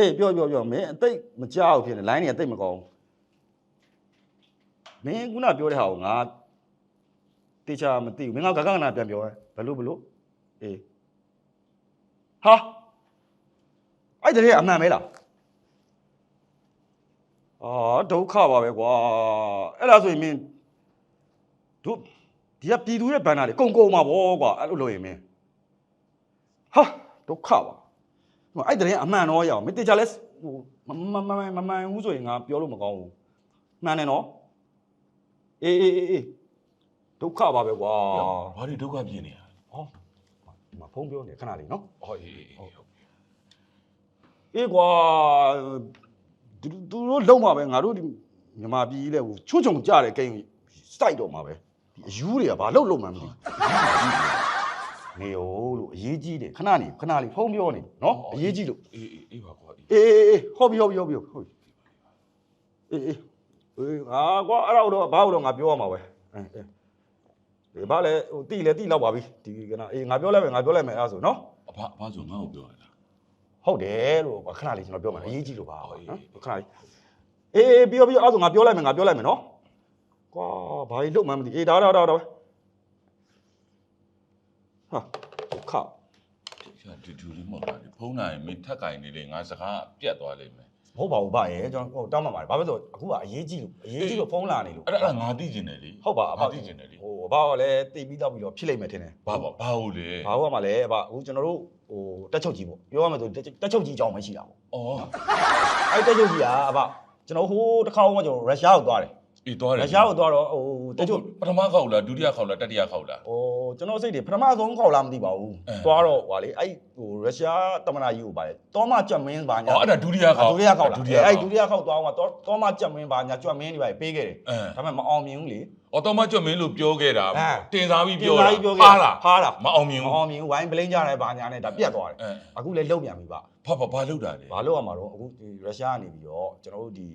အေးပြောပြောပြောမင်းအသိမကြောက်ဖြစ်နေ line နေအသိမကောင်းမင်းခုနပြောတဲ့ဟာကိုငါတေချာမသိဘူးမင်းကဂဂနာပြန်ပြောဘယ်လိုဘယ်လိုအေးဟာအဲ့တည်းအမှန်ပဲလားအာဒုက္ခပါပဲကွာအဲ့ဒါဆိုရင်မင်းတို့ဒီကပြည်သူရဲ့ဘန်နာတွေကုန်ကုန်မှာဗောကွာအဲ့လိုလို့ရင်မင်းဟာဒုက္ခပါ ဟိုအဲ့တည်းအမှန်တော့ရအောင်မင်းတေချာလဲဟိုမမမမမမှန်ဘူးဆိုရင်ငါပြောလို့မကောင်းဘူးမှန်တယ်နော်အေးအေးအေးအေးဒုက္ခပါပဲကွာဘာတွေဒုက္ခပြင်းနေရလဲဟောဒီမှာဖုန်းပြောနေခဏလေးနော်ဟောအေးအေးအေးဟုတ်အေးကွာသူသူတို့လုံးမှာပဲငါတို့ဒီမြန်မာပြည်ကြီးလဲဟိုချွတ်ချုံကြတဲ့ကိန်းစိုက်တော့မှာပဲဒီအယူတွေကဘာလို့လုံးမှန်းမသိဘူး နေရောလို့အရေးကြီးတယ်ခဏနေခဏလေးဖုန်းပြောနေနော်အရေးကြီးလို့အေးအေးအေးပါကွာအေးအေးအေးအေးဟုတ်ပြီဟုတ်ပြီဟုတ်ပြီဟုတ်ပြီအေးအေးအေးဟာကွာအဲ့ဒါတော့ဘာလို့တော့ငါပြောရမှာပဲအေးအေးဒီဘာလဲဟိုတိလဲတိလောက်ပါပြီဒီကနအေးငါပြောလိုက်မယ်ငါပြောလိုက်မယ်အဲ့ဒါဆိုနော်အဘာဘာဆိုငါ့ကိုပြောရတာဟုတ်တယ်လို့ခဏလေးကျွန်တော်ပြောမှာအရေးကြီးလို့ပါဟုတ်နော်အေးခဏလေးအေးအေးပြီးတော့ပြီးတော့အဲ့ဒါဆိုငါပြောလိုက်မယ်ငါပြောလိုက်မယ်နော်ကွာဘာကြီးလုံးမှန်းမသိအေးဒါဒါဒါဒါပဲ ဟာဒုက္ခရှာဒီဒူလေးမဟုတ်လားဒီဖုန်းနိုင်မင်းထက်ကင်နေလေငါစကားပြတ်သွားလိမ့်မယ်မဟုတ်ပါဘူးဗျရဲ့ကျွန်တော်ဟိုတောင်းမှပါတယ်ဘာဖြစ်လို့အခုကအရေးကြီးလို့အရေးကြီးလို့ဖုန်းလာနေလို့အဲ့ဒါအဲ့ဒါငါသိကျင်တယ်လေဟုတ်ပါအဘငါသိကျင်တယ်လေဟိုအဘကလည်းတိတ်ပြီးတော့ပြီးတော့ဖြစ်လိမ့်မယ်ထင်တယ်ဘာဘာဘာဟုတ်လေဘာဟုတ်မှလဲအဘအခုကျွန်တော်တို့ဟိုတက်ချုပ်ကြီးပေါ့ပြောရမယ်ဆိုတက်တက်ချုပ်ကြီးအကြောင်းပဲရှိတာပေါ့အော်အဲ့တက်ချုပ်ကြီးကအဘကျွန်တော်ဟိုတစ်ခါမှကျွန်တော်ရုရှားကိုသွားတယ် အေးသွားတယ်ရုရှားကိုသွားတော့ဟိုတက်ချုပ်ပထမခေါက်လားဒုတိယခေါက်လားတတိယခေါက်လားဟိုကျွန်တော်စိတ်တွေပထမဆုံးခေါက်လာမသိပါဘူးအဲသွားတော့ဟွာလေအဲ့ဟိုရုရှားတမနာကြီးကိုပါတယ်တောမကြက်မင်းပါညာအော်အဲ့ဒါဒုတိယခေါက်ဒုတိယခေါက်လားဒုတိယခေါက်အဲ့ဒုတိယခေါက်သွားအောင်တော့တောမကြက်မင်းပါညာကြွက်မင်းတွေပါပေးခဲ့တယ်အဲဒါပေမဲ့မအောင်မြင်ဘူးလေအော်တော်မကျွတ်မင်းလို့ပြောခဲ့တာအဲတင်စားပြီးပြောတင်တာစားပြီးပြောခဲ့ပါလားဖားတာမအောင်မြင်မဘူးအောင်မြင်ဘူးဝိုင်းပလင်းကြတယ်ဘာညာနဲ့ဒါပြတ်သွားတယ်အဲအခုလည်းလုံပြန်ပြီပါဘာဘာဘာလုပ်တာလဲဘာလို့ရမှာတော့အခုဒီရုရှားကနေပြီးတော့ကျွန်တော်တို့ဒီ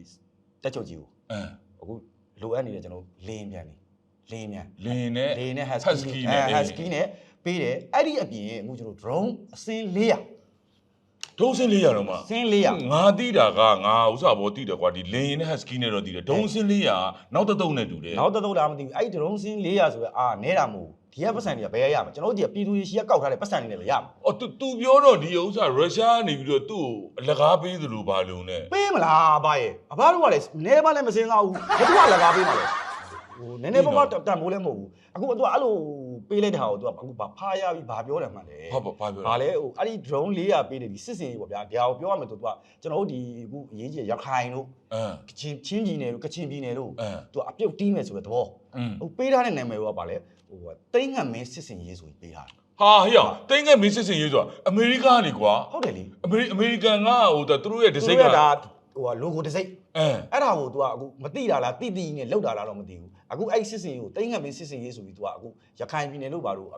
တက်ချုပ်ကြီးကိုအဲအခု လိုအပ်နေတဲ့ကျွန်တော်လင်းပြန်နေလင်းပြန်လင်းနဲ့လင်းနဲ့ husky husky နဲ့နဲ့ husky နဲ့ပေးတယ်အဲ့ဒီအပြင်အခုကျွန်တော် drone အစင်း400ဒုံးစင်းလေးရတော့မှစင်း400ငါတိတာကငါဥစားဘောတိတယ်ကွာဒီလင်းနဲ့ husky နဲ့တော့တိတယ်ဒုံးစင်းလေးရနောက်တစ်တုံးနဲ့တူတယ်နောက်တစ်သုတ်လားမသိဘူးအဲ့ဒီ drone စင်း400ဆိုတော့အာနဲတာမဟုတ်ဘူး ဒီကပတ်စံတွေကဘယ်ရရမှာကျွန်တော်တို့ဒီကပြည်သူတွေရှိကကောက်ထားတဲ့ပတ်စံတွေနဲ့ပဲရမှာ အော် तू तू ပြောတော့ဒီဥစားရုရှားနေပြီးတော့သူ့ကိုအလကားပေးသလိုပါလုံးနဲ့ ပေးမလားအဘရဲ့အဘတို့ကလည်းနဲမလည်းမစင်းစားဘူးဘယ်သူကလကားပေးမှာလဲဟိုနည်းနည်းပါးပါးတန်မိုးလည်းမဟုတ်ဘူးအခုကသူကအဲ့လိုပေးလိုက်တဲ့ဟာကိုသူကအခုဘာဖားရပြီးဘာပြောတယ်မှန်းလဲ ဘာဘာဘာပြော ။ဘာလဲဟိုအဲ့ဒီ drone 400ပေးတယ်ဒီစစ်စင်ကြီးပေါ့ဗျာ။ဒါကိုပြောရမယ်ဆိုတော့ကျွန်တော်တို့ဒီအခုအရေးကြီးရခိုင်တို့ အဲ ကချင်ချင်းပြည်နယ်တို့ကချင်ပြည်နယ်တို့ အဲ သူကအပြုတ်တီးမယ်ဆိုတဲ့သဘော อืม ။ဟိုပေးထားတဲ့နာမည်ကဘာလဲ ဟိုတိမ့်ငံမင်းစစ်စင်ရေးဆိုပြီးပေးထားတယ်ဟာဟေ့အောင်တင်းငယ်မင်းစစ်စင်ရေးဆိုတာအမေရိကန်ကနေကွာ။ဟုတ်တယ်လေအမေရိအမေရိကန်ကဟိုသူတို့ရဲ့။ဒီဒီစိစိတ်တ်ကကဒါဟိုက logo တစ်စိတ်အဲအဲ့ဒါကို तू ကအခုမတိတာလားတိတိနဲ့လောက်တာလားတော့မသိဘူး။အခုအဲ့စစ်စင်ရေးကိုတိမ့်ငံမင်းစစ်စင်ရေးဆိုပြီး तू ကအခုရခိုင်ပြည်နယ်လို့ပါတော့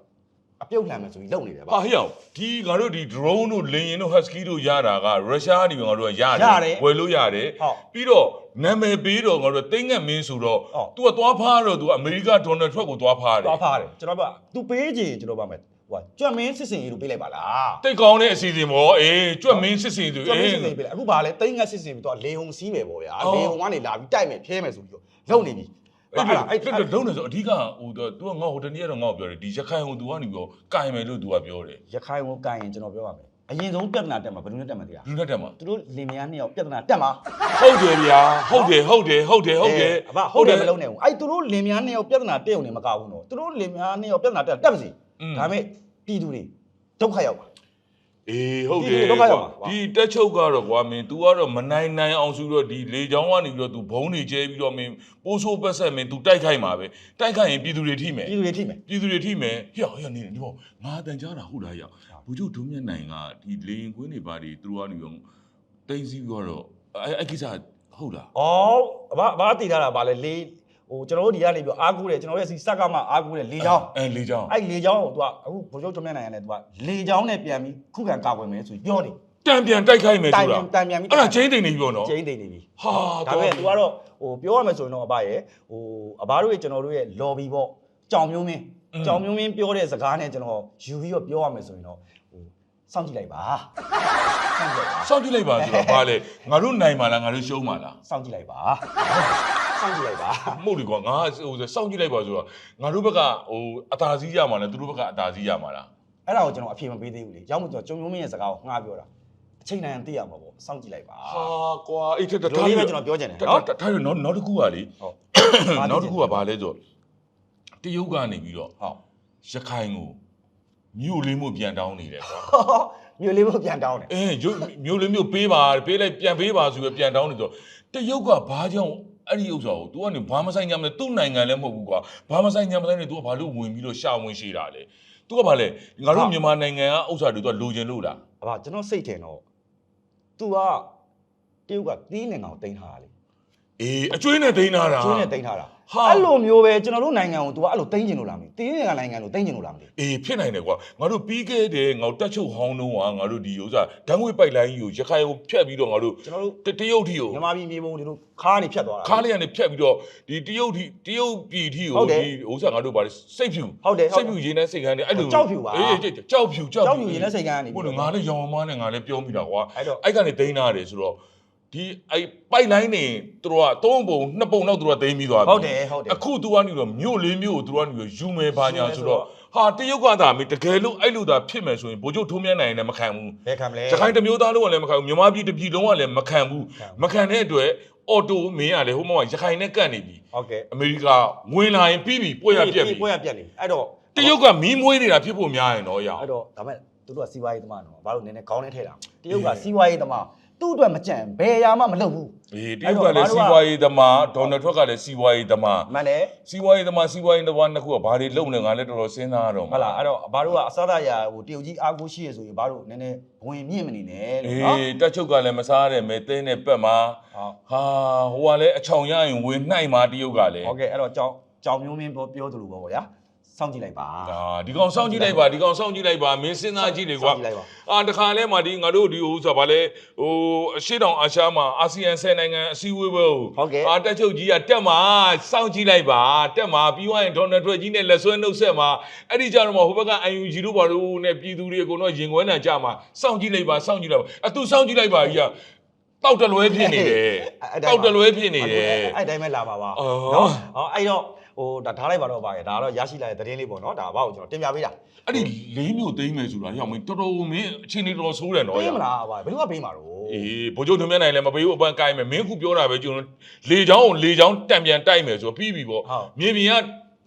အပြုတ်လှမ်းမယ်ဆိုပြီးလုပ်နေတယ်ဗျ ဟာဟေ့အောင်ဒီငါတို့ဒီ drone တို့လင်းရင်တို့ husky တို့ရတာကရုရှားကနေငါတို့ကရတယ် ရတယ် ဝယ်လို့ရတယ် ဟုတ် ပြီးတော့နာမည်ပေးတော့ငါတို့တင်းငယ်မင်းဆိုတော့ ဟုတ် तू ကသွားဖားတော့ तू အမေရိကဒေါ်နယ်ထရက်ကိုသွားဖားတယ် သွားဖားတယ်ကျွန်တော်က तू ပေးချင်ကျွန်တော်ပါမယ်ဟိုကကြွတ်မင်းစစ်စင်ရေးလို့ပေးလိုက်ပါလား တိတ်ကောင်းတဲ့အစီအစဉ်ပေါ့အေးကြွက်မင်းစစ်စင်ဆို ကျွန်တော် အေး စစ်စင်ပေးလိုက်အခုဘာလဲတိမ့်ငတ်စစ်စင်ပြီးတော့လေဟုံစီးမယ်ပေါ့ဗျာ အော် လေဟုံကနေလာပြီးတိုက်မယ်ဖျဲမယ်ဆိုပြီးတော့လုံနေပြီ အဲ့ဒါအဲ့ဒါလုံးနေဆိုအဓိကဟိုသူကငါဟိုတနေ့ကတော့ငါ့ကိုပြောတယ်ဒီရခိုင်ဟိုသူကနေပြီးတော့ကင်မယ်လို့သူကပြောတယ်ရခိုင်ကိုကင်ရင်ကျွန်တော်ပြောပါမယ်အရင်ဆုံးပြဿနာတက်မှာဘယ်လိုနဲ့တက်မှာသိလားလူနဲ့တက်မှာသူတို့လင်မယားနှစ်ယောက်ပြဿနာတက်မှာဟုတ်တယ်ဗျာဟုတ်တယ်ဟုတ်တယ်ဟုတ်တယ်ဟုတ်တယ်အဖဟုတ်တယ်မလုံးနဲ့ဘူးအဲ့သူတို့လင်မယားနှစ်ယောက်ပြဿနာတက်ုံနဲ့မကဘူးနော်သူတို့လင်မယားနှစ်ယောက်ပြဿနာတက်တက်မစီဒါပေမဲ့ပြည်သူတွေဒုက္ခရောက်ပါ အေးဟုတ်တယ် ဒီဒုက္ခရောက်ပါ ဒီတက်ချုပ်ကတော့ကွာမင်း तू ကတော့မနိုင်နိုင်အောင်ဆိုတော့ဒီလေချောင်းကနေပြီးတော့ तू ဘုံတွေကျဲပြီးတော့မင်းပိုးဆိုးပတ်ဆက်မင်း तू တိုက်ခိုက်မှာပဲတိုက်ခိုက်ရင်ပြည်သူတွေထိမယ် ပြည်သူတွေထိမယ် ပြည်သူတွေထိမယ်ဟေ့ဟေ့နေနေဒီပေါ့ငါတန်ကြားတာဟုတ်လားရဘူကျုဒုံမြတ်နိုင်ကဒီလေရင်ကွင်းတွေပါဒီသူတို့ကနေပြီးတော့တိမ့်စီပြီးတော့အဲ့အဲ့ကိစ္စဟုတ်လား ဩအဘအဘတည်ထားတာဗာလဲလေး ဟိုကျွန်တော်တို့ဒီကနေပြီးအားကိုးတယ်ကျွန်တော်ရဲ့စီစက်ကမှအားကိုးတယ်လေချောင်းအဲလေချောင်းအဲ့လေချောင်းကိုသူကအခုဗိုလ်ချုပ်ကျော်မြတ်နိုင်ရတယ်သူကလေချောင်းနဲ့ပြန်ပြီးခုခံကာကွယ်မယ်ဆိုပြောတယ်တံပြန်တိုက်ခိုက်မယ်ဆိုတာတံပြန်ပြီးအဲ့ဒါကျိန်းတိန်နေပြီပေါ့နော်ကျိန်းတိန်နေပြီဟာဒါပေမဲ့သူကတော့ဟိုပြောရမယ်ဆိုရင်တော့အဘရဲ့ဟိုအဘတို့ရဲ့ကျွန်တော်တို့ရဲ့ lobby ပေါ့ကြောင်မျိုးမင်းကြောင်မျိုးမင်းပြောတဲ့စကားနဲ့ကျွန်တော်ယူပြီးတော့ပြောရမယ်ဆိုရင်တော့ဟိုစောင့်ကြည့်လိုက်ပါစောင့်ကြည့်လိုက်ပါဆိုတော့ဘာလဲငါတို့နိုင်ပါလားငါတို့ရှုံးပါလားစောင့်ကြည့်လိုက်ပါ စောင့်ကြည့်လိုက်ပါမဟုတ်လေကွာငါဟိုစောင့်ကြည့်လိုက်ပါဆိုတော့ငါတို့ဘက်ကဟိုအသာစီးရမှာလားသူတို့ဘက်ကအသာစီးရမှာလားအဲ့ဒါကိုကျွန်တော်အဖြေမပေးသေးဘူးလေရောက်မှကျွန်တော်ကျုံမျိုးမင်းရဲ့စကားကိုငှားပြောတာအချိန်တိုင်းသိရမှာပေါ့စောင့်ကြည့်လိုက်ပါဟာကွာအဲ့ဒါဒီလိုလေးပဲကျွန်တော်ပြောချင်တယ်နော်နော်ထားရနောက်နောက်တစ်ခုကလေဟုတ်နောက်တစ်ခုကဘာလဲဆိုတရုတ်ကနေပြီးတော့ဟုတ်ရခိုင်ကိုမြို့လေးမြို့ပြန်တောင်းနေတယ်ကွာမြို့လေးကိုပြန်တောင်းတယ်အဲရုပ်မြို့လေးမြို့ပေးပါပေးလိုက်ပြန်ပေးပါဆိုပြီးပြန်တောင်းနေတော့တရုတ်ကဘာကြောင့် အဲ့ဒီဥစ္စာကို तू ကနေဘာမဆိုင်ညာမလဲသူ့နိုင်ငံလည်းမဟုတ်ဘူးကွာဘာမဆိုင်ညာမဆိုင်နေ तू ကဘာလို့ဝင်ပြီးတော့ရှာဝင်ရှိတာလဲ तू ကဘာလဲငါတို့မြန်မာနိုင်ငံကဥစ္စာတွေ तू ကလိုချင်လို့လား အဘကျွန်တော်စိတ်ထင်တော့ तू ကတရုတ်ကသီးနေကောင်တင်ထားတာလေ အေးအကျွေးနဲ့ဒိန်းလာတာကျွေးနဲ့တင်ထားတာဟာအဲ့လိုမျိုးပဲကျွန်တော်တို့နိုင်ငံကို तू ကအဲ့လိုတင်ကျင်လို့လားမသိဘူးသီးနေကနိုင်ငံကိုတင်ကျင်လို့လားမသိဘူးအေးဖြစ်နိုင်တယ်ကွာငါတို့ပြီးခဲ့တဲ့ငါတို့တက်ချုပ်ဟောင်းတုန်းကငါတို့ဒီဥစ္စာဓာတ်ငွေပိုက်လိုင်းကြီးကိုရခိုင်ကိုဖြတ်ပြီးတော့ငါတို့ကျွန်တော်တို့တတရုတ်ထီကိုမြန်မာပြည်မြေပုံတွေတို့ခါးနေဖြတ်သွားတာခါးလေးကနေဖြတ်ပြီးတော့ဒီတရုတ်ထီတရုတ်ပြည်ထီဟုကိုတ်တယ်ဒီဥစ္စာငါတို့ဗါလေစိတ်ဖြူဟုတ်တယ်ဟုတ်တယ်စိတ်ဖြူရင်းနဲ့စိတ်ကန်းနဲ့အဲ့လိုကြောက်ဖြူပါအေးကြောက်ဖြူကြောက်ကြောက်ယူရင်လည်းစိတ်ကန်းကနေဟုတ်တယ်ငါလည်းရောင်မနဲ့ငါလည်းပြောမိတာကွာအဲ့တော့အဲ့ကနေဒိန်းလာတယ်ဆိုတော့ ဒီအဲ့ပိုက်လိုင်းနေသူတို့ကသုံးပုံနှစ်ပုံတော့သူတို့ကဒိန်းပြီးသွားပြီဟုတ်တယ်ဟုတ်တယ်အခုသူကနေတော့မြို့လေးမြို့ကိုသူကနေတော့ယူမယ်ဘာညာဆိုတော့ဟာတရုတ်ကသာမေတကယ်လို့အဲ့လိုသာဖြစ်မယ်ဆိုရင်ဗိုလ်ချုပ်ထုံးမြတ်နိုင်လည်းမခံဘူးဘယ်ခံမလဲရခိုင်တစ်မျိုးသားလုံးကလည်းမခံဘူးမြန်မာပြည်တစ်ပြည်လုံးကလည်းမခံဘူးမခံတဲ့အတွက်အော်တိုမင်းကလည်းဟိုမှာရခိုင်နဲ့ကတ်နေပြီဟုတ်ကဲ့အမေရိကဝင်လာရင်ပြီးပြီပွဲရပြက်ပြီပွဲရပြက်နေအဲ့တော့တရုတ်ကမီးမွေးနေတာဖြစ်ဖို့များရင်တော့ရအောင်အဲ့တော့ဒါမဲ့သူတို့ကစီးပွားရေးသမားနော်ဘာလို့နည်းနည်းခေါင်းနဲ့ထည့်တာတရုတ်ကစီးပွားရေးသမား သူ့အတွက်မကြံဘယ်အရာမှမလုပ်ဘူးအေးတရုတ်ကလည်းစီးပွားရေးသမားဒေါ်နယ်ထရက်ကလည်းစီးပွားရေးသမားမှန်တယ်စီးပွားရေးသမားစီးပွားရေးသမားနှစ်ခုကဘာတွေလုပ်နေငါလည်းတော်တော်စဉ်းစားရတော့ဟုတ်လားအဲ့တော့ဘာလို့ကအစားအရာဟိုတရုတ်ကြီးအားကိုးရှိရဆိုရင်ဘာလို့နည်းနည်းဝင်မြင့်မနေနဲ့လို့အေးနော်တက်ချုပ်ကလည်းမစားရတဲ့မဲသင်းနဲ့ပက်မှာဟုတ်ဟာဟိုကလည်းအချောင်ရရင်ဝင်နှိုက်မှာတရုတ်ကလည်းဟုတ်ကဲ့အဲ့တော့ကြောင်ကြောင်မျိုးမင်းပြောပြောသလိုပေါ့ဗျာ စောင့်ကြည့်လိုက်ပါအာဒီကောင်စောင့်ကြည့်လိုက်ပါဒီကောင်စောင့်ကြည့်လိုက်ပါမင်းစဉ်းစားကြည့်လေကွာစောင့်ကြည့်လိုက်ပါ အာတခါလဲမှာဒီငါတို့ဒီဟိုဆိုပါလဲဟိုအရှိတောင်အာရှမှာအာဆီယံ10နိုင်ငံအစည်းအဝေးပဲဟုတ်ကဲ့ အာတက်ချုပ်ကြီးကတက်မှာစောင့်ကြည့်လိုက်ပါတက်မှာပြီးသွားရင်ဒေါ်နယ်ထရက်ကြီးနဲ့လက်ဆွဲနှုတ်ဆက်မှာအဲ့ဒီကြတော့မှဟိုဘက်က UNG တို့ဘာလို့နဲ့ပြည်သူတွေအကုန်လုံးရင်ခွဲနိုင်ကြမှာစောင့်ကြည့်လိုက်ပါစောင့်ကြည့်လိုက်ပါအတူစောင့်ကြည့်လိုက်ပါကြီးကတောက်တလွဲဖြစ်နေတယ်တောက်တလွဲဖြစ်နေတယ် အဲ့တိုင်းပဲလာပါပါအော် နော်ဟောအဲ့တော့ ဟိုဒါထားလိုက်ပါတော့ပါရဲ့ဒါကတော့ရရှိလာတဲ့သတင်းလေးပေါ့နော်ဒါဘာကိုကျွန်တော်တင်ပြပေးတာအဲ့ဒီလေးမျိုးသိမ်းမယ်ဆိုတာရောက်မင်းတော်တော်မင်းအချင်းနေတော်တော်ဆိုးတယ်နော်ပေးရမလားဘာဘယ်သူကပေးမှာတော့အေးဘိုးချုပ်ထွန်းမြတ်နိုင်လည်းမပေးဘူးအပန်းကိုင်းမယ်မင်းခုပြောတာပဲကျွန်တော်လေချောင်းကိုလေချောင်းတံပြန်တိုက်မယ်ဆိုတော့ပြီးပြီပေါ့ဟုတ်မြေပြင်က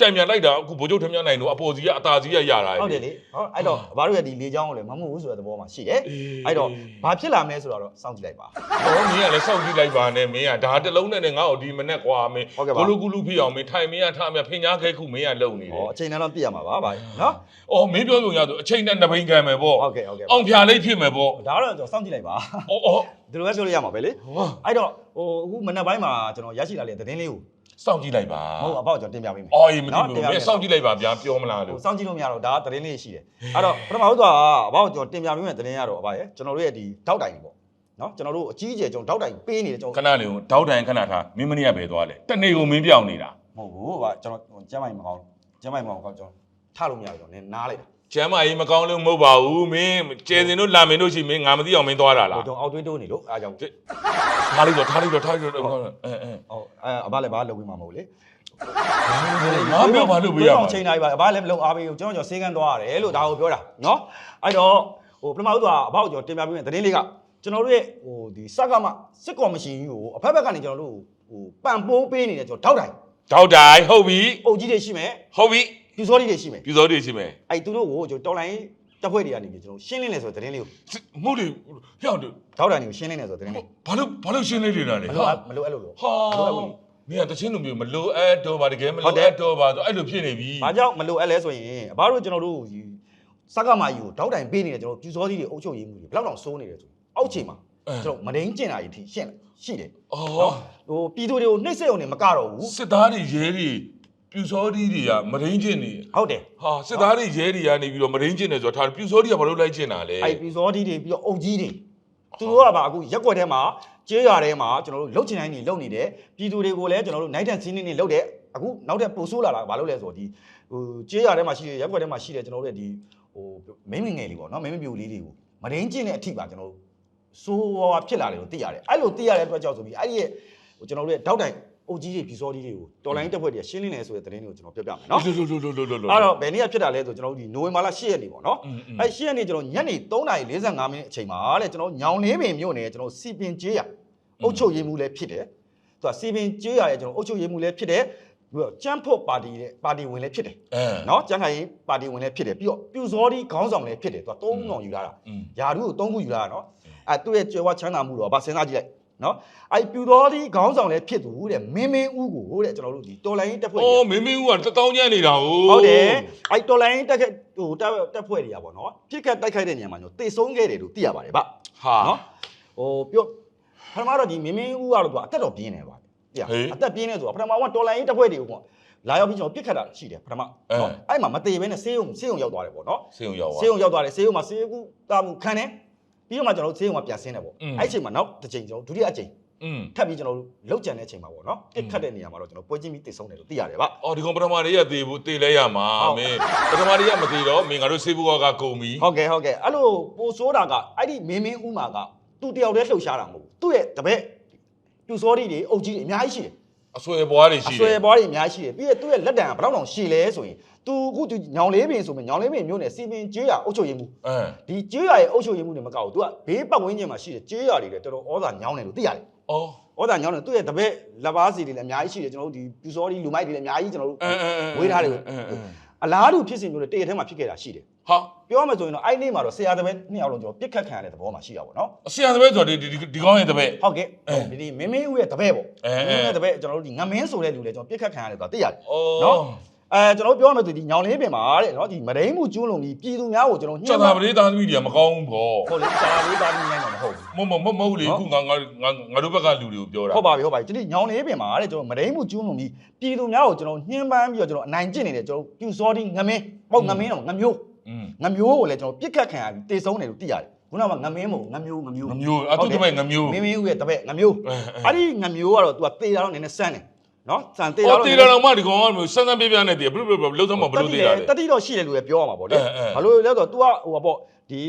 တံပြန်လိုက်တာအခုဘိုးချုပ်ထွန်းမြတ်နိုင်တို့အပေါ်စီကအသာစီကရတာဟုတ်တယ်လေဟောအဲ့တော့ဘာလို့ရဒီလေချောင်းကိုလည်းမမှုဘူးဆိုတဲ့သဘောမှာရှိတယ်အဲ့တော့ဘာဖြစ်လာမလဲဆိုတော့စောင့်ကြည့်လိုက်ပါဟောမင်းကလည်းစောက်ကြည့်လိုက်ပါနဲ့မင်းကဒါတစ်လုံးနဲ့နဲ့ငါ့ကိုဒီမနဲ့ကွာမင်းဟုတ်ကဲ့ပါဂလူဂလူဖြစ်အောင်မင်းထိုင်မင်းကထားမင်းဖင်ညားခဲခုမင်းကလုံနေတဟောယ်အချိန်နဲ့တော့ပြည့်ရမှာပါဗျာနော်အော်မင်းပြောလို့ရဆိုအချိန်နဲ့နှစ်ပိန်ခံမယ်ပေါ့ဟုတ်ကဲ့ဟုတ်ကဲ့အောင်ဖြာလေးဖြစ်မယ်ပေါ့ဒါတော့ကျွန်တော်စောင့်ကြည့်လိုက်ပါအော်အော်ဒီလိုပဲပြောလို့ရမှာပဲလေဟောအဲ့တော့ဟိုအခုမနေ့ပိုင်းမှာကျွန်တော်ရရှိလာတဲ့သတင်းလေးကို စောင့်ကြည့်လိုက်ပါမဟုတ်အပေါ့ကျွန်တော်တင်ပြပေးမယ်အော်အေးမသိနော်ဘူးတင်ပြမပေးင်းစောင့်ကြည့်လိုက်ပါဗျာပြောမလားဟိုလို့စောင့်ကြည့်လို့မရတော့ဒါကသတင်းလေးရှိတယ်အဲ့တော့ပထမဦးဆုံးကအပေါ့ကျွန်တော်တင်ပြပေးမယ်သတင်းရတော့အပေါ့ရဲ့ကျွန်တော်တို့ရဲ့ဒီတောက်တိုင်တွေပေါ့နော်ကျွန်တော်တို့အကြီးအကျယ်ကျွန်တော်တောက်တိုင်ပေးနေတယ်ကျွန်ခတော်ဏလေးကိုတောက်တိုင်ခဏထားမင်းမနေ့ကပဲသွားလေတနေ့ကိုမင်းပြောင်းနေတာမဟုတ်ဘူးဗျာကျွန်တော်ကျမ်းမိုင်မကောင်းကျမ်းမိုင်မကောင်းကျွန်တော်ထားလို့မရဘူးကျွန်တော်နည်းနားလိုက်တာ ကျမ်းမကြီးမကောင်းလို့မဟုတ်ပါဘူးမင်းကျယ်စင်တို့လာမင်းတို့ရှိမင်းငါမသိအောင်မင်းသွားတာလားဟိုကျွန်တော်အောက်တွင်းတိုးနေလို့အားကြောင့်ဟုတ်ထားလိုက်တော့ထားလိုက်တော့ထားလိုက်တော့အဲအဲအဲအဘလည်းဘာလုပ်ပြီးမှာမဟုတ်လေငါပြောပါလို့ပြရဘယ်မှာအောင်ချိန်တိုင်းပါအဘလည်းမလုပ်အားပေးဘူးကျွန်တော်ကျွန်တော်စေးကန်းသွားရတယ်လို့ဒါကိုပြောတာနော်အဲ့တော့ဟိုပထမဦးဆုံးကအဘကိုကျွန်တော်တင်ပြပေးမယ်သတင်းလေးကကျွန်တော်တို့ရဲ့ဟိုဒီစက်ကမစစ်ကော်မရှင်ကြီးကိုအဖက်ဘက်ကနေကျွန်တော်တို့ဟိုပန်ပိုးပေးနေတဲ့ကျွန်တော်တောက်တိုင်တောက်တိုင်ဟုတ်ပြီအုပ်ကြီးတွေရှိမယ်ဟုတ်ပြီ ပြူစောတွေရှိမယ်ပြူစောတွေရှိမယ်အဲ့သူတို့ကိုကျွန်တော်တော်လိုင်းတပ်ဖွဲ့တွေကနေပြီးကျွန်တော်ရှင်းလင်းနေဆိုတဲ့သတင်းလေးကိုမဟုတ်လေဟျောက်တို့တောက်တိုင်ကိုရှင်းလင်းနေဆိုတဲ့သတင်းလေးဘာလို့ဘာလို့ရှင်းလေးနေတာလဲမလို့မလို့အဲ့လိုလို့ဟာမလို့အဲ့လိုမင်းကတချင်းလိုမျိုးမလိုအပ်တော့ပါတကယ်မဟုတ်လိုတယ်အပ်တော့ပါဆိုအဲ့လိုဖြစ်နေပြီ။ဘာကြောင့်မလိုအပ်လဲဆိုရင်အဘတို့ကျွန်တော်တို့ဒီစက်ကမာကြီးကိုတောက်တိုင်ပေးနေတဲ့ကျွန်တော်ပြူစောကြီးတွေအုပ်ချုပ်ရေးမှုတွေဘယ်လောက်တောင်စိုးနေတယ်ဆိုအောက်ချိန်မှာကျွန်တော်မဒိန်ကျင်တာကြီးထိရှင်းရှိတယ်အော်နော်ဟိုပြည်သူတွေကိုနှိမ့်ဆက်အောင်နေမကတော့ဘူးစစ်သားတွေရဲတွေ ပြူစောတီးတွေကမရင်းကျင်နေဟုတ်တယ်ဟာစစ်သားတွေရဲတွေကနေပြီးတော့မရင်းကျင်နေဆိုတော့ဒါပြူစောတီးကဘာလို့လိုက်ကျင်တာလဲအဲ့ပြူစောကြီးတွေပြီးတော့အုပ်ကြီးတွေသူတို့ကပါအခုရက်ွက်ထဲမှာကျေးရွာထဲမှာကျွန်တော်တို့လှုပ်ချင်တိုင်းနေလှုပ်နေတယ်ပြည်သူတွေကိုလည်းကျွန်တော်တို့နိုင်တန်စီးနေနေလှုပ်တယ်အခုနောက်ထပ်ပို့ဆိုးလာတာဘာလို့လဲဆိုတော့ဒီဟိုကျေးရွာထဲမှာရှိတဲ့ရက်ွက်ထဲမှာရှိတဲ့ကျွန်တော်တို့ရဲ့ဒီဟိုမင်းမငယ်လေးပေါ့နော်မင်းမပြူလေးတွေကိုမရင်းကျင့်တဲ့အထိပါကျွန်တော်တို့စိုးဝါးဝါဖြစ်လာတယ်လို့သိရတယ်အဲ့လိုသိရတဲ့အတွက်ကြောင့်ဆိုပြီးအဲ့ဒီရဲ့ဟိုကျွန်တော်တို့ရဲ့တောက်တိုင် အုတ်ကြီးတွေဖြူစောကြီးတွေကိုတော်လိုင်းတက်ဖွဲ့တွေကရှင်းလင်းနေဆိုတဲ့သတင်းတွေကိုကျွန်တော်ပြောပြမယ်နော် လို့လို့လို့လို့လို့လို့ အဲ့တော့ဘယ်နေ့ကဖြစ်တာလဲဆိုကျွန်တော်တို့ဒီနိုဝင်ဘာလ10ရက်နေ့ပေါ့နော် อืมอืม အဲ10ရက်နေ့ကျွန်တော်ညနေ3:45မိနစ်အချိန်မှာတဲ့ကျွန်တော်ညောင်လေးပင်မြို့နယ်ကျွန်တော်စီပင်ကျေးရအုတ်ချုပ်ရေးမှုလည်းဖြစ်တယ်သူကစီပင်ကျေးရရဲ့ကျွန်တော်အုတ်ချုပ်ရေးမှုလည်းဖြစ်တယ်ပြီးတော့ကျန်းဖို့ပါတီရဲ့ပါတီဝင်လည်းဖြစ်တယ် အဲ နော်ကျန်းခိုင်ရေးပါတီဝင်လည်းဖြစ်တယ်ပြီးတော့ပြူစောဒီခေါင်းဆောင်လည်းဖြစ်တယ်သူကသုံးခုအောင်ယူလာတာ อืม ယာရုကိုသုံးခုယူလာတာနော်အဲသူ့ရဲ့ကြွယ်ဝချမ်းသာမှုတော့ဗာစဉ်းစားကြည့်လိုက် နော်အဲပြူစောဒီခေါင်းဆောင်လည်းဖြစ်သူတဲ့မင်းမင်းဦးကိုတဲ့ကျွန်တော်တို့ဒီတော်လိုင်းတက်ဖွဲ့အော်မင်းမင်းဦးကတတောင်းကျန်းနေတာဟုတ်ဟုတ်တယ်အဲ့တော်လိုင်းတက်ခဲ့ဟိုတက်တက်ဖွဲ့တွေကပေါ့နော်ပြစ်ခတ်တိုက်ခိုက်တဲ့နေရာမှာညိုတေဆုံးခဲ့တယ်လို့သိရပါတယ်ဗျဟာနော်ဟိုပြောပထမတော့ဒီမင်းမင်းဦးကတော့သူကအသက်တော်ပြင်းနေပါဗျအသက်ပြင်းနေဆိုတာပထမကတော်လိုင်းတက်ဖွဲ့တွေကိုပေါ့လာရောက်ပြီးကျွန်တော်ပြစ်ခတ်တာရှိတယ်ပထမနော်အဲ့မှာမသေးဘဲနဲ့ဆေးရုံဆေးရုံရောက်သွားတယ်ပေါ့နော်စေုံရောက်ဆေးရုံရောက်သွားတယ်ဆေးရုံမှာဆေးကူတာမှုခံတယ် ပြီးတော့မှကျွန်တော်တို့ဆေးရုံမှာပြန်ဆင်းတယ်ပေါ့အဲ့အချိန်မှာနောက်တစ်ချိန်ကျွန်တော်ဒုတိယအချိန်อืมထပ်ပြီးကျွန်တော်တို့လောက်ကြံတဲ့အချိန်မှာပေါ့နော်ပြစ်ခတ်တဲ့နေရာမှာတော့ကျွန်တော်ပွဲချင်းပြီးတိတ်ဆုံးတယ်လို့သိရတယ်ဗျအော်ဒီကောင်ပထမလေးကတေဘူးတေလဲရမှာဟုတ်မင်းပထမလေးကမတေတော့မင်းငါတို့စေဘူးကကုန်ပြီဟုတ်ကဲ့ဟုတ်ကဲ့အဲ့လိုပိုဆိုးတာကအဲ့ဒီမင်းမင်းဥမာကသူ့တယောက်တည်းလှုပ်ရှားတာမဟုတ်ဘူးသူ့ရဲ့တပည့်ပြူစောဒီတွေအုပ်ကြီးတွေအများကြီးရှိတယ် အဆွဲပွားတွေအရှိတဆွဲယ်ပွားတွေအများကြီးရှိတယ်ပြီးရသူ့ရဲ့လက်တံကဘယ်တော့တောင်ရှည်လဲဆိုရင်သူအခုသူညောင်လေးပင်ဆိုရင်ညောင်လေးပင်မျိုးနဲ့စီပင်ကျေးရအုပ်ချုပ်ရေးမှုအဲဒီကျေးရရဲ့အုပ်ချုပ်ရေးမှုတွေမကောက်ဘူးသူကဘေးပတ်ဝန်းကျင်မှာရှိတဲ့ကျေးရတွေလည်းတော်တော်ဩဇာညောင်းတယ်လို့သိရတယ်အော်ဩဇာညောင်းတယ်သူ့ရဲ့တပည့်လက်ပါစီတွေလည်းအများကြီးရှိတယ်ကျွန်တော်တို့ဒီပြူစောဒီလူမိုက်တွေလည်းအများကြီးကျွန်တော်တို့အဲအဲအဲဝေးထားတယ်အဲအဲအလားတူဖြစ်စဉ်မျိုးတွေတရက်ထဲမှာဖြစ်ခဲ့တာရှိတယ် ဟာပြောမှဆိုရင်တော့အဲ့နေ့မှာတော့ဆရာတပည့်နှစ်ယောက်လုံးကျွန်တော်ပြစ်ခတ်ခံရတဲ့သဘောမှာရှိတာပေါ့နော်ဆရာတပည့်ဆိုတော့ဒီဒီဒီကောင်းရဲ့တပည့်ဟုတ်ကဲ့အဲဒီဒီမင်းမင်းဦးရဲ့တပည့်ပေါ့အဲအဲမင်းမင်းရဲ့တပည့်ကျွန်တော်တို့ဒီငမင်းဆိုတဲ့လူလေကျွန်တော်ပြစ်ခတ်ခံရတယ်ဆိုတာသိရတယ်အော်နော်အဲကျွန်တော်တို့ပြောမှဆိုဒီညောင်လေးပင်မှာတဲ့နော်ဒီမရင်းမှုကျူးလွန်ပြီးပြည်သူများကိုကျွန်တော်ညှကျဉ်းတာပပရိသတ်သမီးတွေကမကောင်းဘူးပေါ့ဟုတ်လေစာလေးသားပြီးနိုင်မှာမဟုတ်ဘူးမမမမဟုတ်လေခုငါငါငါငါတို့ဘက်ကလူတွေကိုပြောတာဟုတ်ပါပြီဟုတ်ပါပြီဒီညောင်လေးပင်မှာတဲ့ကျွန်တော်မရင်းမှုကျူးလွန်ပြီးပြည်သူများကိုကျွန်တော်ညှဉ်းပန်းပြီးတော့ကျွန်တော်အနိုင်ကျင့်နေတယ်ကျွန်တော်ပြူစောဒီငမင်းပေါ့ငမင်းတော့ငမျိုးอืม ငမျိုးကိုလည်းကျွန်တော်ပြစ်ခတ်ခံရပြီးတေဆုံးတယ်လို့သိရတယ်ခုနကငမင်းမို့ငမျိုးငမျိုး ငမျိုးအတူတပည့်ငမျိုး မင်းမင်းဦးရဲ့တပည့်ငမျိုး အဲ အဲ့ဒီငမျိုးကတော့ तू ကတေတာတော့နည်းနည်းစမ်းတယ်နော်စမ်းတေတာ အော် တော့ တေလာတော့မှဒီကောင်ကစမ်းစမ်းပြပြနဲ့တေဘလို့ဘလို့လုံးသမဘလို့တေတာလဲ တတိတော့ရှိတယ်လို့ပဲပြောရမှာပေါ့လေ အဲအဲ ဘာလို့လဲဆိုတော့ तू ကဟိုပါပေါ့ဒီ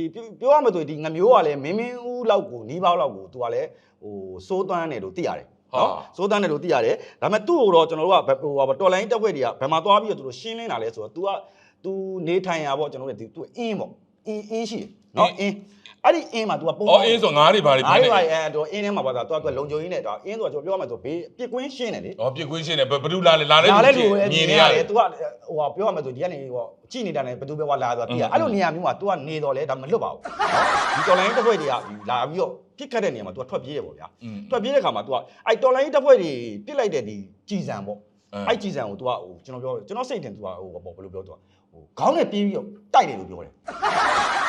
ပြောရမယ်ဆိုရင်ဒီငမျိုးကလည်းမင်းမင်းဦးလောက်ကိုနီးပေါက်လောက်ကို तू ကလည်းဟိုစိုးသွမ်းတယ်လို့သိရတယ်နော်စိုးသွမ်းတယ်လို့သိရတယ်ဒါပေမဲ့သူ့ကိုတော့ကျွန်တော်တို့ကဟိုပါတော်လိုင်းတက်ဖွဲ့တွေကဘယ်မှာသွားပြီးတော့သူတို့ရှင်းလင်းတာလဲဆိုတော့ तू က तू နေထိုင်ရပေါ့ကျွန်တော်တို့ဒီ तू အင်းပေါ့အင်းအင်းရှိတယ်နော်အင်းအဲ့ဒီအင်းမှာ तू ကပုံ အော်အင်းဆိုငါးတွေဘာတွေ အား ဖမ်း ရ နေ ပါအဲတော့အင်းထဲမှာပါတော့ तू ကလုံချုံရင်းနဲ့တော့အင်းဆိုတော့ကျွန်တော်ပြောရမယ်ဆိုဘေးပြစ်ကွင်းရှင်းတယ်လေ အော်ပြစ်ကွင်းရှင်းတယ်ဘဘလူလာလေလာလေ လာလဲလူပဲ မြ မြ င် င် နေ နေ ရ ရ တ တယ် ယ် तू ကဟိုဟာပြောရမယ်ဆိုဒီကနေဟိုကြည့်နေတာနဲ့ဘယ်သူပဲဟောလာဆိုတော့တိရအဲ့လိုနေရာမျိုးမှာ तू ကနေတော့လဲဒါမလွတ်ပါဘူးဒီတော်လိုင်းတစ်ဖွဲ့တွေကလာပြီးတော့ပြစ်ခတ်တဲ့နေရာမှာ तू ကထွက်ပြေးတယ်ပေါ့ဗျာ อืม ထွက်ပြေးတဲ့ခါမှာ तू ကအဲ့တော်လိုင်းတစ်ဖွဲ့တွေပြစ်လိုက်တဲ့ဒီကြည်စံပေါ့ အဲ အဲ့ကြည်စံကို तू ကဟိုကျွန်တော်ပြောကျွန်တော်စိတ်တင် तू ကဟိုပေါ့ဘယ်လိုပြော तू က ဟိုခေါင်းနဲ့ပြေးပြီးတော့တိုက်တယ်လို့ပြောတယ်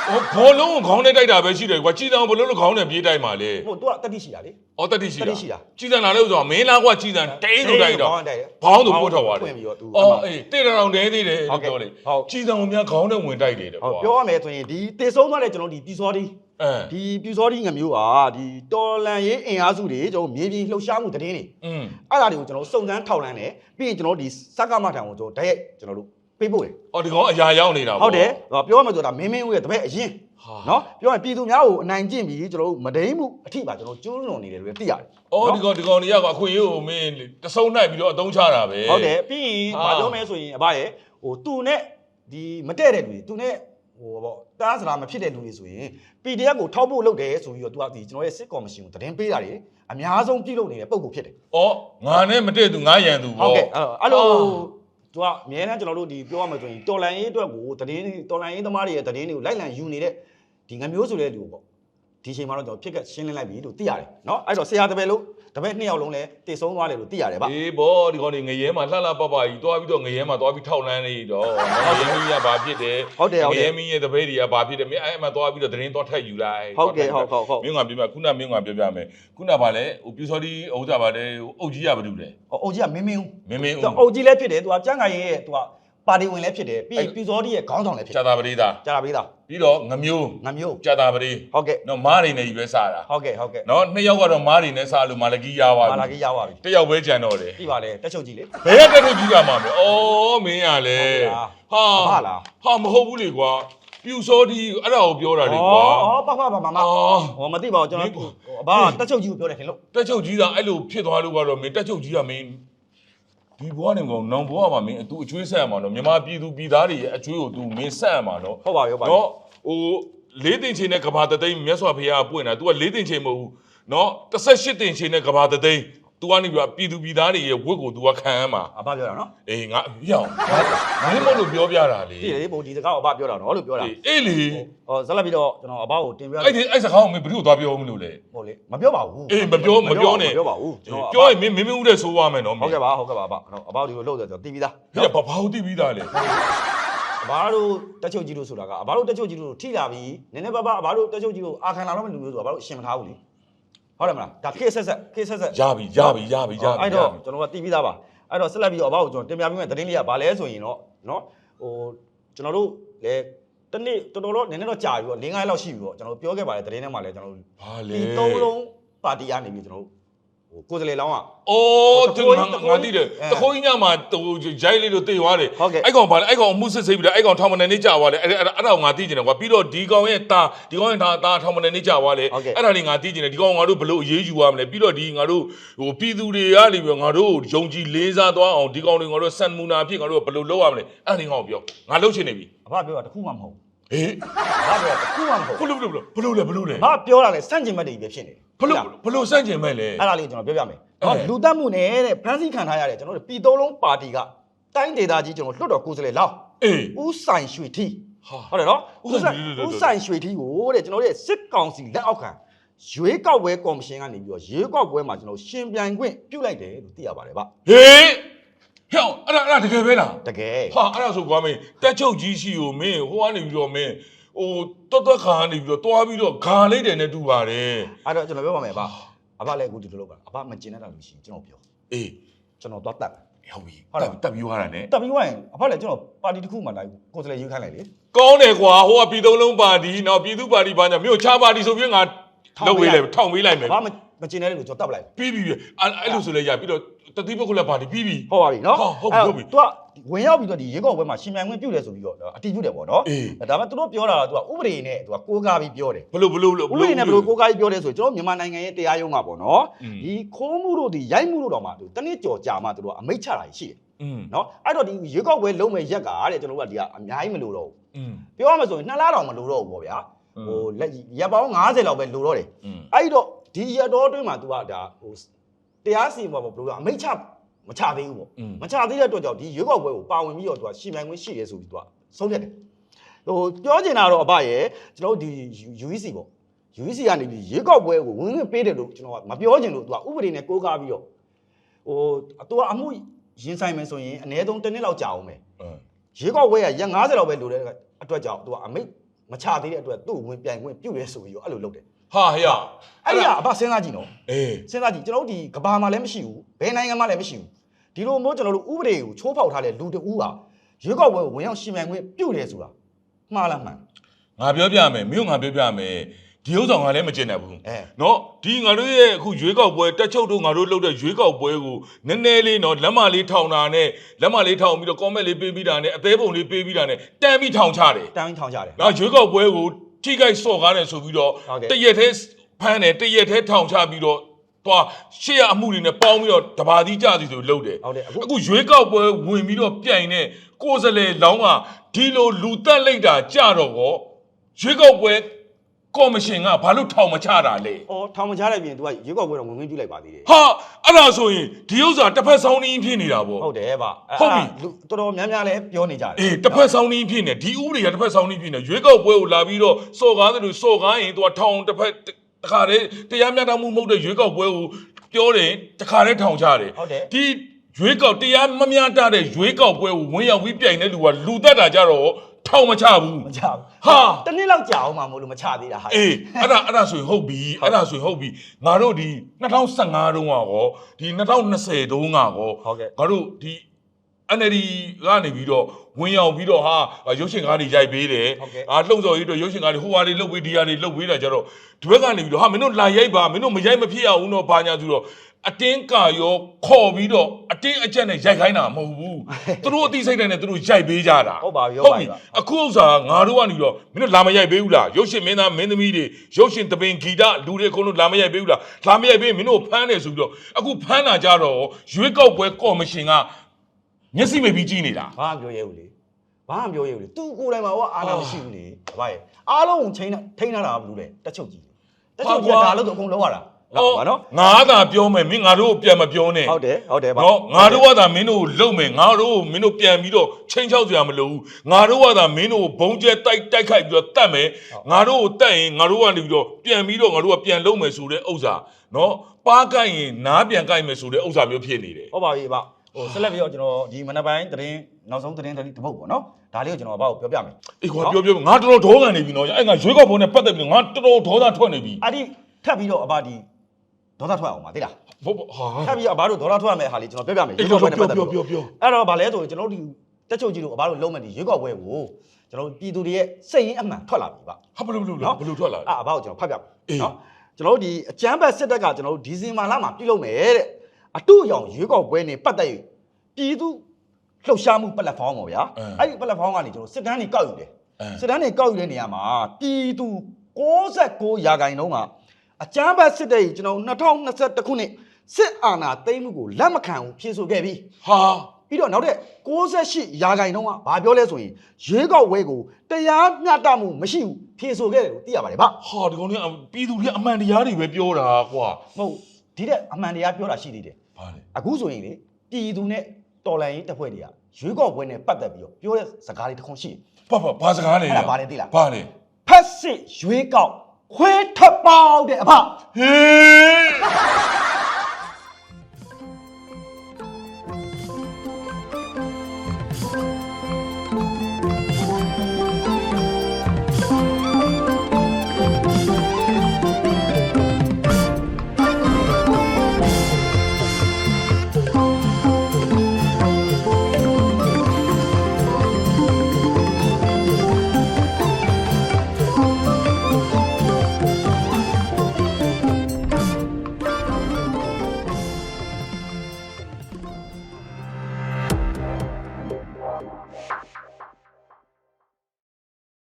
ဟိုဘောလုံးကိုခေါင်းနဲ့တိုက်တာပဲရှိတယ်ကွာကြည်တံဘလို့လို့ခေါင်းနဲ့ပြေးတိုက်မှာလေ ဟို तू ကတတိရှိတာလေ အော်တတိရှိ တ တာ တိရှိတာ ကြည်တံလာလို့ဆိုတော့မင်းလားကွာကြည်တံတိန်းလို့တိုက်တော့ ခေါင်းနဲ့တိုက်တယ် ဘောင်းသူပို့ထွက်သွားတယ် ဖွင့်ပြီးတော့ तू အော်အေးတေတရောင်တဲသေးတယ် ဟုတ် လို့ ကဲ့ ပြောလေ ဟုတ် ကြည်တံကိုများခေါင်းနဲ့ဝင်တိုက်တယ်တဲ့ ဟုတ် ကွာ ပြောရမယ်ဆိုရင်ဒီတေဆုံးသွားတဲ့ကျွန်တော်ဒီပြည်စောဒီ အဲ ဒီပြူစောတိငမျိုးဟာဒီတော်လန်ရေးအင်အားစုတွေကျွန်တော်မြေပြင်လှုပ်ရှားမှုတည်င်းတွေ อืม အဲ့ဒါတွေကိုကျွန်တော်စုံစမ်းထောက်လှမ်းတယ်ပြီးရင်ကျွန်တော်ဒီစက္ကမထံကိုကျွန်တော်တိုက်ရိုက်ကျွန်တော်တို့ ပေးပို့တယ်အော်ဒီကောင်အရာရောက်နေတာပေါ့ဟုတ်တယ်ဟောပြောရမယ်ဆိုတာမင်းမင်းဦးရဲ့တပည့်အရင်ဟာနော်ပြောရရင်ပြည်သူများကိုအနိုင်ကျင့်ပြီးကျွန်တော်တို့မဒိန်းမှုအထိပါကျွန်တော်ကျူးလွန်နေတယ်လို့သိရတယ်အော်ဒီကောင်ဒီကောင်တွေကအခွင့်အရေးကိုမင်းတဆုံနိုင်ပြီးတော့အသုံးချတာပဲဟုတ်တယ်ပြီးရင်ဟာဘာပြောမလဲဆိုရင်အဘရဲ့ဟိုသူနဲ့ဒီမတည့်တဲ့လူတွေသူနဲ့ဟိုပေါ့တားစရာမဖြစ်တဲ့လူတွေဆိုရင် PDF ကိုထောက်ဖို့လုပ်တယ်ဆိုပြီးတော့သူကဒီကျွန်တော်ရဲ့စစ်ကော်မရှင်ကိုသတင်းပေးတာတွေအများဆုံးပြုလုပ်နေတဲ့ပုံကိုဖြစ်တယ်အော်ငါနဲ့မတည့်သူငါရန်သူဟုတ်ပေါ့ကဲ့အဲ့လို သူကအများနဲ့ကျွန်တော်တို့ဒီပြောရမှာဆိုရင်တော်လန်ရေးအတွက်ကိုသတင်းတော်လန်ရေးသမားတွေရဲ့သတင်းတွေကိုလိုက်လံယူနေတဲ့ဒီငမျိုးဆိုတဲ့လူပေါ့ဒီချိန်မှာတော့ကျွန်တော်ဖြစ်ကရှင်းလင်းလိုက်ပြီလို့သိရတယ်เนาะအဲ့တော့ဆရာတပည့်လို့ တပည့်နှစ်ယောက်လုံးလည်းတည်ဆုံးသွားတယ်လို့သိရတယ်ဗျအေးဘောဒီကောင်တွေငရဲမှာလှလှပပကြီးတွားပြီးတော့ငရဲမှာတွားပြီးထောက်လန်းနေတော့ငရဲမင်းကဘာဖြစ်တယ်ဟုတ်တယ်ဟုတ်ငတယ်ရဲမင်းရဲ့တပည့်တွေကဘာဖြစ်တယ်မင်းအဲ့မှာတွားပြီးတော့သတင်းတွားထက်ယူလိုက်ဟုတ်ကဲ့ဟုတ်ဟုတ်ဟုတ်မင်းကပြပြခုနမင်းကပြပြမယ်ခုနကဗာလဲဟိုပြူစောဒီဥစ္စာဗာလဲအုတ်ကြီးကဘာလုပ်လဲအုတ်ကြီးကမင်းမင်းဦးမင်းမင်းသူဦးအုတ်ကြီးလည်းဖြစ်တယ်သူကကျန်းခိုင်ရဲ့သူက ပါတီဝင်လည်းဖြစ်တယ်ပြီးရင်အဲ့ပြူစောတိရဲ့ခေါင်းဆောင်လည်းဖြစ်တကြာယ်တာပရိသကြားလာပေးသားပြီးတော့ငမျိုးငမျိုးကြာတာပရိဟုတ်ကဲ့နော်မားတွေနဲ့ကြီးပဲစားတာဟုတ်ကဲ့ဟုတ်ကဲ့နော်နှစ်ယောက်ကတော့မားတွေနဲ့စားလို့မာလကီရပါမာလာပြီကြီးရောက်ပါပြီတစ်ယောက်ပဲကြံတော့တယ်ပြီပါလေတက်ချုပ်ကြီးလေဘယ်ကတက်ထုတ်ကြီးကမှာမလဲအော်မင်းရလဲဟုတ်ကဲ့ဟာဟာလားဟာမဟုတ်ဘူးလေကွာပြူစောဒီအဲ့ဒါကိုပြောတာလေကွာဩပါပါပါမမအော်ဟောမသိပါဘူးကျွန်မင်းတော်အဘတက်ချုပ်ကြီးကိုပြောတယ်ခင်လို့တက်ချုပ်ကြီးကအဲ့လိုဖြစ်သွားလို့ကတော့မင်းတက်ချုပ်ကြီးကမင်း ဒီဘွားနေမကောင်နောင်ဘွားမှာမင်းအတူအကျွေးဆက်ရမှာနော်မြန်မာပြည်သူပြည်သားတွေရဲ့အကျွေးကိုသူမင်းဆက်ရမှာနော်ဟုတ်ပါရောပါနော်ဟိုလေးတင်ချင်းနဲ့ကဘာတသိမ်းမြတ်စွာဘုရားပွင့်တာ तू ကလေးတင်ချင်းမဟုတ်ဘူးနော်18တင်ချင်းနဲ့ကဘာတသိမ်း तू ကနေပြီးတော့ပြည်သူပြည်သားတွေရဲ့ဝတ်ကို तू ကခံရမှာအဘပြောတာနော်အေးငါရအောင်မင်းမလို့ပြောပြတာလေဒီလေဘိုဒီစကားကိုအဘပြောတာနော်လို့ပြောတာအေးလေဟောဇက်လက်ပြီးတော့ကျွန်တော်အဘကိုတင်ပြအဲ့ဒီအဲ့စကားကိုမင်းဘယ်လိုသွားပြောမလို့လဲဟုတ်လေမပြောပါဘူးအေးမပြောမပြောနဲ့မပြောပါဘူးကျွန်တော်ပြောရင်မင်းမင်းမဦးတဲ့ဆိုးသွားမယ်နော်ဟုတ်ကဲ့ပါဟုတ်ကဲ့ပါအဘကျွန်တော်အဘဒီလိုလုပ်တယ်ကျွန်တော်သိပြီးသားဒီကဘာဘာဟုတ်သိပြီးသားလေအဘတို့တက်ချုပ်ကြီးတို့ဆိုတာကအဘတို့တက်ချုပ်ကြီးတို့ထိလာပြီးနည်းနည်းပါးပါအဘတို့တက်ချုပ်ကြီးတို့အာခံလာတော့မလူမျိုးဆိုတော့အဘတို့အရှင်မထားဘူးလေ ဟုတ်တယ်မလားဒါခေတ်ဆက်ဆက်ခေတ်ဆက်ဆက်ရပြီရပြီရပြီရပြီအဲ့တော့ကျွန်တော်ကတီးပြီးသားပါအဲ့တော့ဆက်လက်ပြီးတော့အဘကိုကျွန်တော်တင်ပြပေးမယ့်သတင်းလေးကဘာလဲဆိုရင်တော့နော်ဟိုကျွန်တော်တို့လေတနေ့တော်တော်တော့နည်းနည်းတော့ကြာပြီပေါ့၄၅ရက်လောက်ရှိပြီပေါ့ကျွန်တော်ပြောခဲ့ပါတယ်သတင်းထဲမှာလည်းကျွန်တော်တို့ဘာလဲဒီသုံးလုံးပါတီကနေပြီးကျွန်တော်တို့ဟို ကိုယ်စလေလောင်းကအော်တသူခိုးကြီးငါတခိုးငါကြီးသိတယ်အဲတခိုးကြီးညမှာဟိုရိုက်လေးလို့တိတ်သွားတယ်ဟုတ်ကဲ့ အဲ့ကောင်ဘာလဲအဲ့ကောင်အမှုစစ်ဆေးပြီးတော့အဲ့ကောင်ထောင်မနေနေကြာသွားတယ်အဲ့အဲ့အဲ့ဒါကိုငါသိကျင်တယ်ကွာပြီးတော့ဒီကောင်ရဲ့တာဒီကောင်ရဲ့တာတာထောင်မနေနေကြာသွားတယ်ဟုတ်ကဲ့ အဲ့ဒါလေးငါသိကျင်တယ်ဒီကောင်ကငါတို့ဘယ်လို့အရေးယူရမလဲပြီးတော့ဒီငါတို့ဟိုပြည်သူတွေကနေပြီးတော့ငါတို့ယုံကြည်လေးစားသွားအောင်ဒီကောင်တွေငါတို့စံမူနာဖြစ်ငါတို့ဘယ်လို့လုပ်ရမလဲအဲ့ဒါလေးငါ့ကိုပြောငါလုပ်ချင်နေပြီအဘပြောတာတစ်ခုမှမဟုတ်ဟေးဘူးအဘပြောတာတစ်ခုမှမဟုတ်ဘဘူးလို့ဘလို့ဘလို့လဲဘလို့လဲအဘပြောတာလည်းစန့်ကျင်ဘက်တွေပဲဖြစ်နေတယ်ဘလို့ဘလို့စန့်ကျင်မဲ့လဲ အဲ့ဒါလေးကျွန်တော်ပြောပြမယ်အဲနော်လူတက်မှုနဲ့တဲ့ဖရန်စီခံထားရတယ်ကျွန်တော်တို့ပြည်သုံးလုံးပါတီကတိုင်းဒေသကြီးကျွန်တော်လွှတ်တော်ကိုယ်စားလှယ်လောက်အေး ဦးဆိုင်ရွှေထီဟာဟုတ်တယ်နော်ဦးဆိုင်ရွှေထီဦးဆိုင်ရွှေထီကိုတဲ့ကျွန်တော်တို့ရဲ့စစ်ကောင်စီလက်အောက်ခံရွေးကောက်ပွဲကော်မရှင်ကနေပြီးတော့ရွေးကောက်ပွဲမှာကျွန်တော်ရှင်ပြိုင်ခွင့်ပြုလိုက်တယ်လို့သိရပါတယ်ဗျဟေးဟဲ့အဲ့ဒါအဲ့ဒါတကယ်ပဲလားတကယ် ဟာအဲ့ဒါဆိုကွာမင်းတက်ချုပ်ကြီးရှိကိုမင်းဟိုကနေပြီးတော့မင်း ဟိုတော်တော်ခါကနေပြီးတော့တွားပြီးတော့ဂါလိုက်တယ်နဲ့တူပါတယ်အဲ့တော့ကျွန်တော်ပြောပါမယ်ဗျအဘလည်းအခုဒီလိုလုပ်ပါအဘမကျင်တတ်တာလို့ရှိရင်ကျွန်တော်ပြောအေးကျွန်တော်သွားတက်ဟုတ်ပြီဟုတ်လားတက်ပြီးသွားတာနဲ့တက်ပြီးသွားရင်အဘလည်းကျွန်တော်ပါတီတစ်ခုမှလိုက်ကိုယ်စားလှယ်ရွေးခိုင်းလိုက်လေကောင်းတယ်ကွာဟိုကပြည်သုံးလုံးပါတီနော်ပြည်သူပါတီဘာညာမြို့ချပါတီဆိုပြီးငါလောက်ဝေးလိုက်ထောင်ဝေးလိုက်မယ်ဘာမမကျင်တဲ့လူကျွန်တော်တက်ပလိုက်ပြီးပြီအဲ့အဲ့လိုဆိုလဲရပြီးတော့တတိပုဂ္ဂလပါတီပြီးပြီဟုတ်ပါပြီနော်ဟုတ်ဟုတ်ပြီသူက ဝင်ရောက်ပြီးတော့ဒီရေကောက်ပွဲမှာရှင်မြိုင်ခွင့်ပြုတယ်ဆိုပြီးတော့အတီးပြုတယ်ပေါ့နော်ဒါပေမဲ့သူတို့ပြောတာကသူကဥပဒေနဲ့သူကကိုးကားပြီးပြောတယ်ဘလို့ဘလို့ဘလို့ဥပဒေနဲ့ဘလို့ကိုးကားပြီးပြောတယ်ဆိုကျွန်တော်မြန်မာနိုင်ငံရဲ့တရားရုံးကပေါ့နော်ဒီခိုးမှုတို့ဒီရိုက်မှုတို့တော့မှသူတနည်းကြော်ကြာမှသူတို့အမိတ်ချတာရှိတယ်နော်အဲ့တော့ဒီရေကောက်ပွဲလုံးမဲ့ရက်ကတဲ့ကျွန်တော်တို့ကဒီကအများကြီးမလိုတော့ဘူးပြောရမှဆိုရင်2လတောင်မလိုတော့ဘူးပေါ့ဗျာဟိုလက်ရပောင်း90လောက်ပဲလိုတော့တယ်အဲ့တော့ဒီရတော်အတွင်းမှာ तू ကဒါဟိုတရားစီရင်ပေါ်မှာဘလို့အမိတ်ချ မချသေးဘူးပေါ့မချသေးတဲ့အတွက်ကြောင့်ဒီရွေးကောက်ပွဲကိုပါဝင်ပြီးတော့သူကရှင်းပြိုင်ခွင့်ရှိရဲဆိုပြီးသူကဆုံးဖြတ်တယ်ဟိုပြောချင်တာတော့အဘရဲ့ကျွန်တော်တို့ဒီ UEC ပေါ့ UEC ကနေဒီရွေးကောက်ပွဲကိုဝင်ဝင်ပေးတယ်လို့ကျွန်တော်ကမပြောချင်လို့သူကဥပဒေနဲ့ကိုးကားပြီးတော့ဟိုသူကအမှုရင်ဆိုင်မယ်ဆိုရင်အနည်းဆုံးတစ်နှစ်လောက်ကြာအောင်ပဲရွေးကောက်ပွဲကရက်90လောက်ပဲလိုတဲ့အတွက်ကြောင့်သူကအမိတ်မချသေးတဲ့အတွက်သူ့ဝင်ပြိုင်ခွင့်ပြုရဲဆိုပြီးတော့အဲ့လိုလုပ်တယ် ဟာဟရအဲ့ဒီကအဘစဉ်းစားကြည့်နော်အေးစဉ်းစားကြည့်ကျွန်တော်တို့ဒီကဘာမှာလည်းမရှိဘူးဘယ်နိုင်ငံမှာလည်းမရှိဘူးဒီလိုမျိုးကျွန်တော်တို့ဥပဒေကိုချိုးဖောက်ထားတဲ့လူတဦးဟာရွေးကောက်ပွဲကိုဝင်ရောက်ရှင်ပြိုင်ခွင့်ပြုတယ်ဆိုတာမှားလားမှန်ငါပြောပြမယ်မြို့ငါပြောပြမယ်ဒီဥစ္စာငါလည်းမကျင်တတ်ဘူးအဲနော်ဒီငါတို့ရဲ့အခုရွေးကောက်ပွဲတက်ချုပ်တို့ငါတို့လုပ်တဲ့ရွေးကောက်ပွဲကိုနည်းနည်းလေးနော်လက်မလေးထောင်တာနဲ့လက်မလေးထောင်ပြီးတော့ comment လေးပေးပြီးတာနဲ့အသေးပုံလေးပေးပြီးတာနဲ့တန်းပြီးထောင်ချတယ်တန်းပြီးထောင်ကြတယ်နော်ရွေးကောက်ပွဲကို ထိခိုက်စော့ကားတယ်ဆိုပြီးတော့ဟုတ်ကဲ့ တရက်သေးဖမ်းတယ်တရက်သေးထောင်ချပြီးတော့သွားရှေ့ရအမှုတွေနဲ့ပေါင်းပြီးတော့တဘာသီးကြစီဆိုလုပ်တယ် ဟုတ်တယ်အခု အခုရွေးကောက်ပွဲဝင်ပြီးတော့ပြိုင်တဲ့ကိုယ်စလဲလောင်းကဒီလိုလူတက်လိုက်တာကြတော့ကောရွေးကောက်ပွဲ ကော်မရှင်ကဘာလို့ထောင်မချတာလဲအော်ထောင်မချတဲ့ပြင် तू ကရွေးကောက်ပွဲတော့ဝင်ခွင့်ပြုလိုက်ပါသေးတယ်ဟာအဲ့ဒါဆိုရင်ဒီဥစ္စာတစ်ဖက်ဆောင်းနှင်းဖြစ်နေတာပေါ့ ဟုတ်တယ်ဗျအဲ့ဟုတ်ပြီအဲ့လူတော်တော်များများလည်းပြောနေကြတယ်အေးတစ်ဖက်ဆောင်းနှင်းဖြစ်နေဒီဥပဒေကတစ်ဖက်ဆောင်းနှင်းဖြစ်နေရွေးကောက်ပွဲကိုလာပြီးတော့စော်ကားတယ်လို့စော်ကားရင်သူကထောင်တစ်ဖက်တစ်ခါတည်းတရားမျှတမှုမဟုတ်တဲ့ရွေးကောက်ပွဲကိုပြောတယ်တစ်ခါတည်းထောင်ချတယ်ဟုတ်တယ်ဒီရွေးကောက်တရားမမျှတတဲ့ရွေးကောက်ပွဲကိုဝင်ရောက်ပြီးပြိုင်တဲ့လူကလူသက်တာကြတော့ ထောင်မချဘူးမချဘူးဟာတနည်းလောက်ကြာအောင်မှမလို့မချသေးတာဟာအေးအဲ့ဒါအဲ့ဒါဆိုရင်ဟုတ်ပြီအဲ့ဒါဆိုရင်ဟုတ်ပြီငါတို့ဒီ2015တုန်းကရောဒီ2020တုန်းကရောဟုတ်ကဲ့ငါတို့ဒီ NLD ကနေပြီးတော့ဝင်ရောက်ပြီးတော့ဟာရုပ်ရှင်ကားတွေရိုက်ပေးတယ်ဟုတ်ကဲ့အာလှုပ်စော်ကြီးတို့ရုပ်ရှင်ကားတွေဟိုဟာတွေလှုပ်ပေးဒီဟာတွေလှုပ်ပေးတာကြတော့ဒီဘက်ကနေပြီးတော့ဟာမင်းတို့လာရိုက်ပါမင်းတို့မရိုက်မဖြစ်ရအောင်တော့ဘာညာဆိုတော့ အတင်းကာရောခေါ်ပြီးတော့အတင်းအကျက်နဲ့ရိုက်ခိုင်းတာမဟုတ်ဘူးသူတို့အသိစိတ်နဲ့သူတို့ရိုက်ပေးကြတာဟုတ်ပါပြီဟုတ်ပါပြီအခုဥစ္စာငါတို့ကနေတော့မင်းတို့လာမရိုက်ပေးဘူးလားရုပ်ရှင်မင်းသားမင်းသမီးတွေရုပ်ရှင်တပင်ဂီတလူတွေအကုန်လုံးလာမရိုက်ပေးဘူးလားလာမရိုက်ပေးရင်မင်းတို့ဖမ်းတယ်ဆိုပြီးတော့အခုဖမ်းတာကြတော့ရွေးကောက်ပွဲကော်မရှင်ကမျက်စိမိတ်ပြီးကြည့်နေတာဘာမှပြောရဲဘူးလေဘာမှပြောရဲဘူးလေသူကိုယ်တိုင်မှာဟောအာနာမရှိဘူးလေဘာရဲ့အားလုံးကိုချိန်တာထိန်းထားတာဘူးလေတက်ချုပ်ကြီးတက်ချုပ်ကြီးကဒါလို့တော့အကုန်လုံးရတာ ဟုတ်ပါနော်ငါသာပြောမယ်မင်းငါတို့ကိုပြန်မပြောနဲ့ဟုတ်တယ်ဟုတ်တယ်ဗျနော်ငါတို့ကသာမင်းတို့ကိုလုံမယ်ငါတို့ကိုမင်းတို့ပြန်ပြီးတော့ချင်းချောက်စရာမလိုဘူးငါတို့ကသာမင်းတို့ကိုဘုံကျဲတိုက်တိုက်ခိုက်ပြီးတော့တတ်မယ်ငါတို့ကိုတတ်ရင်ငါတို့ကနေပြီးတော့ပြန်ပြီးတော့ငါတို့ကပြန်လုံမယ်ဆိုတဲ့ဥစ္စာနော်ပါကိုက်ရင်နားပြန်ကိုက်မယ်ဆိုတဲ့ဥစ္စာမျိုးဖြစ်နေတယ်ဟုတ်ပါပြီဗျဟိုဆက်လက်ပြီးတော့ကျွန်တော်ဒီမနက်ပိုင်းသတင်းနောက်ဆုံးသတင်းတစ်ပုတ်ပေါ့နော်ဒါလေးကိုကျွန်တော်ဘာကိုပြောပြမယ်အေးကွာပြောပြောငါတော်တော်ဒေါကန်နေပြီနော်အဲ့ငါရွေးကောက်ပွဲနဲ့ပတ်သက်ပြီးငါတော်တော်ဒေါသထွက်နေပြီအဲ့ဒီထပ်ပြီးတော့အဘဒီ ဒေါသထွက်အောင်ပါသိလားဟုတ်ဟာထပ်ပြီးတော့အဘတို့ဒေါသထွက်ရမယ့်ဟာလေးကျွန်တော်ပြောပြမယ်အေးပြောပြောပြောပြောပြောအဲ့တော့ဗာလဲဆိုကျွန်တော်တို့ဒီတက်ချုပ်ကြီးတို့အဘတို့လုံးမဲ့ဒီရွေးကောက်ပွဲကိုကျွန်တော်တို့ပြည်သူတွေရဲ့စိတ်ရင်းအမှန်ထွက်လာပြီဗျဟာဘလို့ဘလို့ဘလို့ထွက်လာလဲအဲ့အဘကိုကျွန်တော်ဖတ်ပြမယ်အေးနော်ကျွန်တော်တို့ဒီအကြမ်းဖက်စစ်တပ်ကကျွန်တော်တို့ဒီဇင်ဘာလမှာပြုလုပ်မယ်တဲ့အတူအယောင်ရွေးကောက်ပွဲနေပတ်သက်၍ပြည်သူလှုပ်ရှားမှု platform ပေါ့ဗျာအဲ့ဒီ platform ကနေကျွန်တော်စစ်တမ်းတွေကောက်ယူတယ်အဲစစ်တမ်းတွေကောက်ယူတဲ့နေရာမှာပြည်သူ69ရာခိုင်နှုန်းက အကြမ်းဖက်စစ်တပ်ကြီးကျွန်တော်2021ခုနှစ်စစ်အာဏာသိမ်းမှုကိုလက်မခံဘူးဖြေဆိုခဲ့ပြီးဟာပြီးတော့နောက်တဲ့68ရာခိုင်နှုန်းကဘာပြောလဲဆိုရင်ရွေးကောက်ပွဲကိုတရားမျှတမှုမရှိဘူးဖြေဆိုခဲ့တယ်လို့သိရပါတယ်ဗျဟာဒီကောင်တွေကပြည်သူတွေအမှန်တရားတွေပဲပြောတာကွာမဟုတ်ဒီတဲ့အမှန်တရားပြောတာရှိသေးတယ်ဘာလဲအခုဆိုရင်လေပြည်သူနဲ့တော်လန်ရေးတပ်ဖွဲ့တွေကရွေးကောက်ပွဲနဲ့ပတ်သက်ပြီးတော့ပြောတဲ့စကားလေးတစ်ခုရှိတယ်ဘာဘာဘာစကားလဲအဲ့ဒါဘာလဲသိလားဘာလဲဖက်စစ်ရွေးကောက် ခွဲထွက်ပေါက်တဲ့အဖဟေး